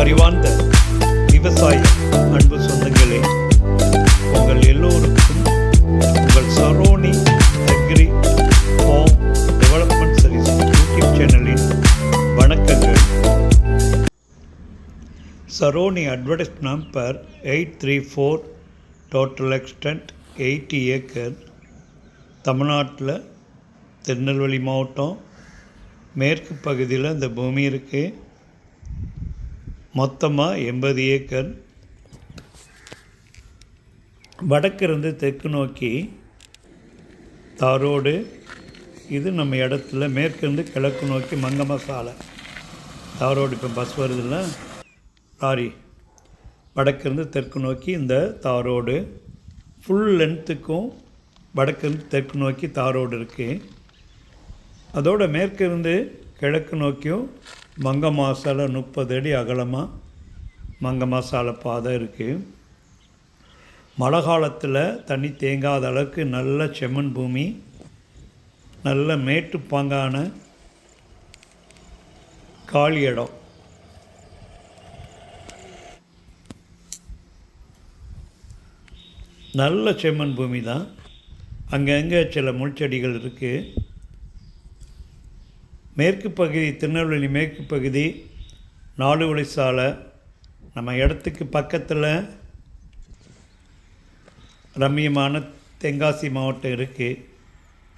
அறிவார்ந்த விவசாய அன்பு சொந்தங்களே உங்கள் எல்லோருக்கும் உங்கள் Saroni agri home development service YouTube சேனலின் வணக்கங்கள். Saroni advertise number eight three four total extent eighty acre தமிழ்நாட்டில் திருநெல்வேலி மாவட்டம் மேற்கு பகுதியில் இந்த பூமி இருக்குது மொத்தமாக எண்பது ஏக்கர். வடக்கிருந்து தெற்கு நோக்கி தாரோடு. இது நம்ம இடத்துல மேற்கிருந்து கிழக்கு நோக்கி மங்கமசாலை சாலை. தாரோடு இப்போ பஸ் வருதுல்ல? லாரி வடக்கிருந்து தெற்கு நோக்கி இந்த தாரோடு. ஃபுல் லென்த்துக்கும் வடக்கிருந்து தெற்கு நோக்கி தாரோடு இருக்குது அதோட மேற்கிருந்து கிழக்கு நோக்கியும் மங்க மாசால முப்பது அடி அகலமாக மங்க மாசால பாதை இருக்குது மழை காலத்தில் தண்ணி தேங்காத அளவுக்கு நல்ல செம்மண் பூமி நல்ல மேட்டுப்பாங்கான காலி இடம். நல்ல செம்மண் பூமி தான். அங்கங்கே சில முள்செடிகள் இருக்குது மேற்கு பகுதி திருநெல்வேலி மேற்கு பகுதி நாலு வழி சாலை நம்ம இடத்துக்கு பக்கத்தில் ரம்மியமான தென்காசி மாவட்டம் இருக்குது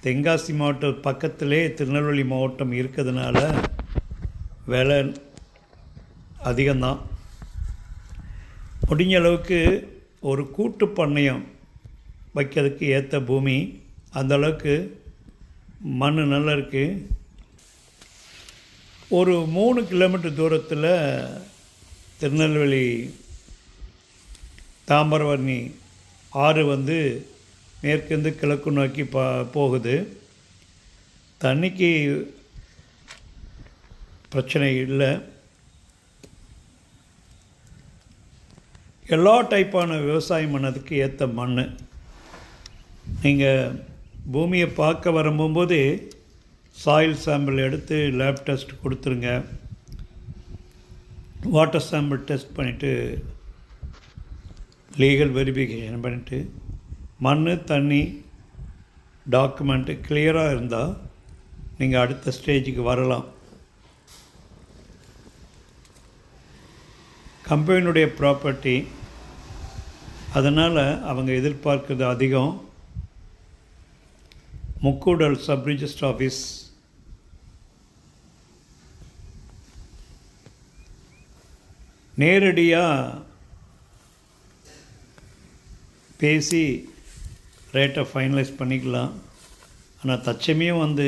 தென்காசி மாவட்டம் பக்கத்திலே திருநெல்வேலி மாவட்டம் இருக்கிறதுனால விலை அதிகம்தான். முடிஞ்ச அளவுக்கு ஒரு கூட்டு பண்ணையம் வைக்கிறதுக்கு ஏற்ற பூமி. அந்தளவுக்கு மண் நல்லா இருக்குது ஒரு மூணு கிலோமீட்டர் தூரத்தில் திருநெல்வேலி தாம்பரவர்ணி ஆறு வந்து மேற்கிருந்து கிழக்கு நோக்கி பா போகுது. தண்ணிக்கு பிரச்சனை இல்லை. எல்லா டைப்பான விவசாயம் பண்ணதுக்கு ஏற்ற மண் நீங்கள் பூமியை பார்க்க வரும்போது சாயில் சாம்பிள் எடுத்து லேப் டெஸ்ட் கொடுத்துருங்க. வாட்டர் சாம்பிள் டெஸ்ட் பண்ணிவிட்டு லீகல் வெரிஃபிகேஷன் பண்ணிவிட்டு மண் தண்ணி டாக்குமெண்ட்டு கிளியராக இருந்தால் நீங்கள் அடுத்த ஸ்டேஜுக்கு வரலாம். கம்பெனியுடைய ப்ராப்பர்ட்டி அதனால் அவங்க எதிர்பார்க்கிறது அதிகம். முக்கூடல் சப் ரிஜிஸ்டர் ஆஃபீஸ் நேரடியாக பேசி ரேட்டை ஃபைனலைஸ் பண்ணிக்கலாம். ஆனால் தச்சமயம் வந்து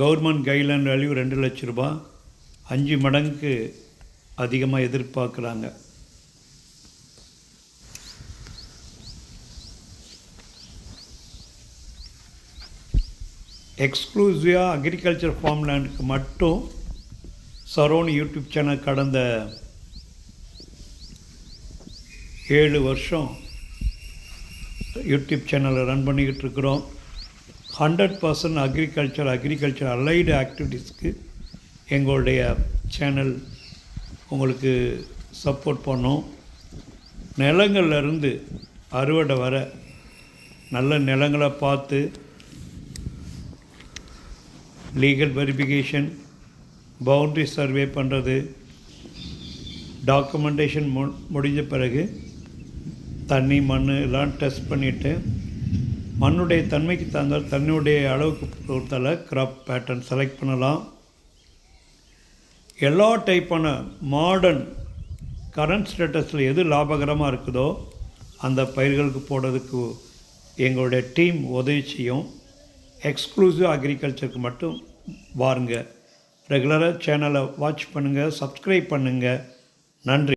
கவர்மெண்ட் கைட்லைன் வேல்யூ ரெண்டு லட்ச ரூபா அஞ்சு மடங்கு அதிகமாக எதிர்பார்க்குறாங்க. எக்ஸ்க்ளூசிவாக அக்ரிகல்ச்சர் ஃபார்ம் லேண்டுக்கு மட்டும் சரோனி யூடியூப் சேனல் கடந்த ஏழு வருஷம் யூடியூப் சேனலை ரன் பண்ணிக்கிட்டு இருக்கிறோம் hundred percent agriculture agriculture allied ஆக்டிவிட்டீஸ்க்கு எங்களுடைய சேனல் உங்களுக்கு சப்போர்ட் பண்ணோம். நிலங்கள்லேருந்து அறுவடை வர நல்ல நிலங்களை பார்த்து லீகல் வெரிஃபிகேஷன் பவுண்ட்ரி சர்வே பண்ணுறது டாக்குமெண்டேஷன் மு முடிஞ்ச பிறகு தண்ணி மண் எல்லாம் டெஸ்ட் பண்ணிவிட்டு மண்ணுடைய தன்மைக்கு தகுந்த தண்ணியுடைய அளவுக்கு பொறுத்தால் கிராப் பேட்டர்ன் செலக்ட் பண்ணலாம். எல்லா டைப்பான மாடர்ன் கரண்ட் ஸ்டேட்டஸில் எது லாபகரமாக இருக்குதோ அந்த பயிர்களுக்கு போடுறதுக்கு எங்களுடைய டீம் உதவி செய்யும். எக்ஸ்க்ளூசிவ் அக்ரிகல்ச்சருக்கு மட்டும் வாருங்க. ரெகுலராக சேனலை வாட்ச் பண்ணுங்கள் சப்ஸ்கிரைப் பண்ணுங்கள் நன்றி.